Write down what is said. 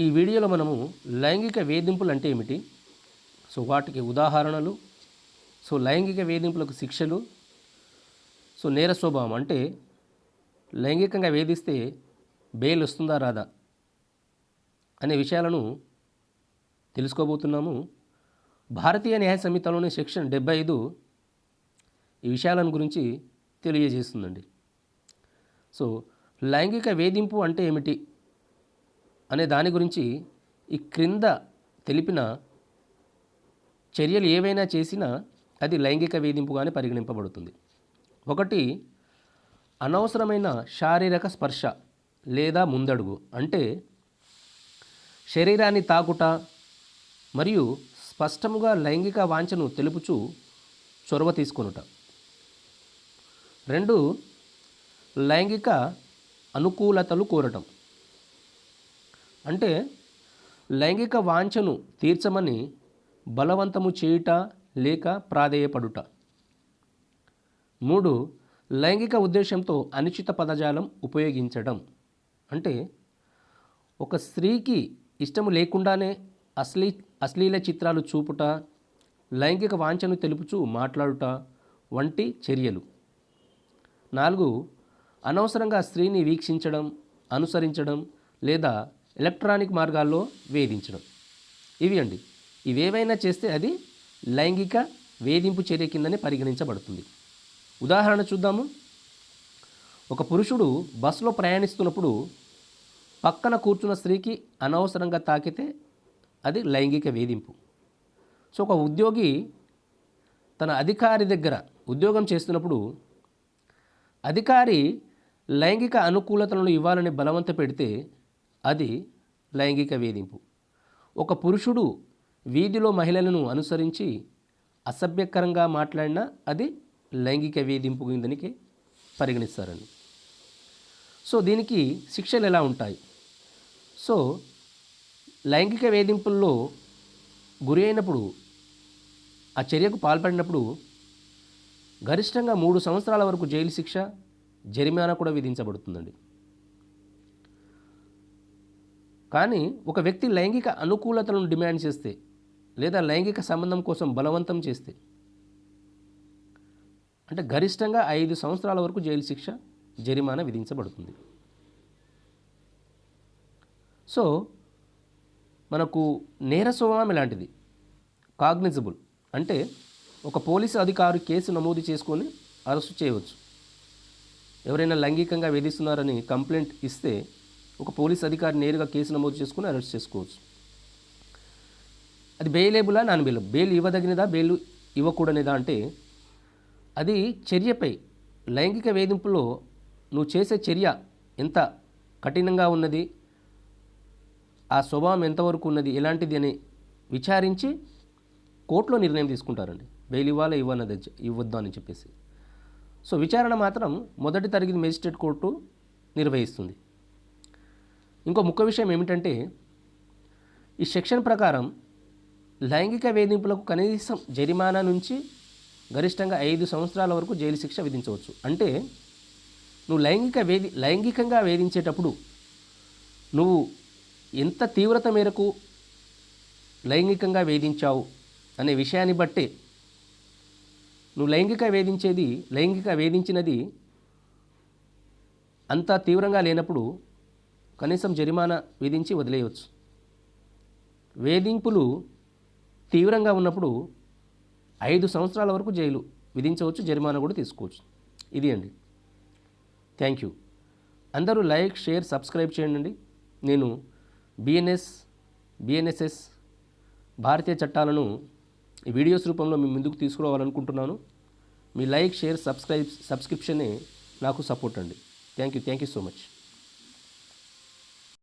ఈ వీడియోలో మనము లైంగిక వేధింపులు అంటే ఏమిటి? సో వాటికి ఉదాహరణలు. సో లైంగిక వేధింపులకు శిక్షలు. సో నేర స్వభావం అంటే లైంగికంగా వేధిస్తే బెయిల్ వస్తుందా రాదా అనే విషయాలను తెలుసుకోబోతున్నాము. భారతీయ న్యాయ సంహితలోని సెక్షన్ డెబ్బై ఐదు ఈ విషయాలను గురించి తెలియజేస్తుందండి. సో లైంగిక వేధింపు అంటే ఏమిటి? అనే దాని గురించి ఈ క్రింద తెలిపిన చర్యలు ఏవైనా చేసినా అది లైంగిక వేధింపుగానే పరిగణింపబడుతుంది. ఒకటి అనవసరమైన శారీరక స్పర్శ లేదా ముందడుగు అంటే శరీరాన్ని తాకుట మరియు స్పష్టముగా లైంగిక వాంఛను తెలుపుచు చొరవ తీసుకొనుట. రెండు లైంగిక అనుకూలతలు కోరటం. అంటే లైంగిక వాంఛను తీర్చమని బలవంతము చేయుట లేక ప్రాధేయపడుట. మూడు లైంగిక ఉద్దేశంతో అనుచిత పదజాలం ఉపయోగించడం. అంటే ఒక స్త్రీకి ఇష్టము లేకుండానే అశ్లీ అశ్లీల చిత్రాలు చూపుట లైంగిక వాంఛను తెలుపుచూ మాట్లాడుట వంటి చర్యలు. నాలుగు అనవసరంగా స్త్రీని వీక్షించడం అనుసరించడం లేదా ఎలక్ట్రానిక్ మార్గాల్లో వేధించడం. ఇవి అండి. ఇవేవైనా చేస్తే అది లైంగిక వేధింపు చర్య కిందనే పరిగణించబడుతుంది. ఉదాహరణ చూద్దాము. ఒక పురుషుడు బస్సులో ప్రయాణిస్తున్నప్పుడు పక్కన కూర్చున్న స్త్రీకి అనవసరంగా తాకితే అది లైంగిక వేధింపు. సో ఒక ఉద్యోగి తన అధికారి దగ్గర ఉద్యోగం చేస్తున్నప్పుడు అధికారి లైంగిక అనుకూలతలను ఇవ్వాలని బలవంత పెడితే అది లైంగిక వేధింపు. ఒక పురుషుడు వీధిలో మహిళలను అనుసరించి అసభ్యకరంగా మాట్లాడినా అది లైంగిక వేధింపు కిందనికి పరిగణిస్తారండి. సో దీనికి శిక్షలు ఎలా ఉంటాయి? సో లైంగిక వేధింపుల్లో గురి అయినప్పుడు ఆ చర్యకు పాల్పడినప్పుడు గరిష్టంగా మూడు సంవత్సరాల వరకు జైలు శిక్ష జరిమానా కూడా విధించబడుతుందండి. కానీ ఒక వ్యక్తి లైంగిక అనుకూలతలను డిమాండ్ చేస్తే లేదా లైంగిక సంబంధం కోసం బలవంతం చేస్తే అంటే గరిష్టంగా ఐదు సంవత్సరాల వరకు జైలు శిక్ష జరిమానా విధించబడుతుంది. సో మనకు నేర స్వభావం ఇలాంటిది కాగ్నిజబుల్. అంటే ఒక పోలీసు అధికారి కేసు నమోదు చేసుకొని అరెస్టు చేయవచ్చు. ఎవరైనా లైంగికంగా వేధిస్తున్నారని కంప్లైంట్ ఇస్తే ఒక పోలీస్ అధికారి నేరుగా కేసు నమోదు చేసుకుని అరెస్ట్ చేసుకోవచ్చు. అది బెయిలేబులా నాన్ బెయిల్ బెయిల్ ఇవ్వదగినదా బెయిల్ ఇవ్వకూడనిదా అంటే అది చర్యపై లైంగిక వేధింపులో నువ్వు చేసే చర్య ఎంత కఠినంగా ఉన్నది ఆ స్వభావం ఎంతవరకు ఉన్నది ఎలాంటిది అని విచారించి కోర్టులో నిర్ణయం తీసుకుంటారండి. బెయిల్ ఇవ్వాలా ఇవ్వనది ఇవ్వద్దు అని చెప్పేసి. సో విచారణ మాత్రం మొదటి తరగతి మేజిస్ట్రేట్ కోర్టు నిర్వహిస్తుంది. ఇంకో ముఖ్య విషయం ఏమిటంటే ఈ సెక్షన్ ప్రకారం లైంగిక వేధింపులకు కనీసం జరిమానా నుంచి గరిష్టంగా ఐదు సంవత్సరాల వరకు జైలు శిక్ష విధించవచ్చు. అంటే నువ్వు లైంగిక వేధి లైంగికంగా వేధించేటప్పుడు నువ్వు ఎంత తీవ్రత మేరకు లైంగికంగా వేధించావు అనే విషయాన్ని బట్టే నువ్వు లైంగిక వేధించేది లైంగిక వేధించినది అంత తీవ్రంగా లేనప్పుడు కనీసం జరిమానా విధించి వదిలేయవచ్చు. వేధింపులు తీవ్రంగా ఉన్నప్పుడు ఐదు సంవత్సరాల వరకు జైలు విధించవచ్చు జరిమానా కూడా తీసుకోవచ్చు. ఇది అండి. థ్యాంక్ యూ అందరూ లైక్ షేర్ సబ్స్క్రైబ్ చేయండి. నేను బిఎన్ఎస్ బిఎన్ఎస్ఎస్ భారతీయ చట్టాలను ఈ వీడియోస్ రూపంలో మీ ముందుకు తీసుకురావాలనుకుంటున్నాను. మీ లైక్ షేర్ సబ్స్క్రైబ్ సబ్స్క్రిప్షనే నాకు సపోర్ట్ అండి. Thank you thank you so much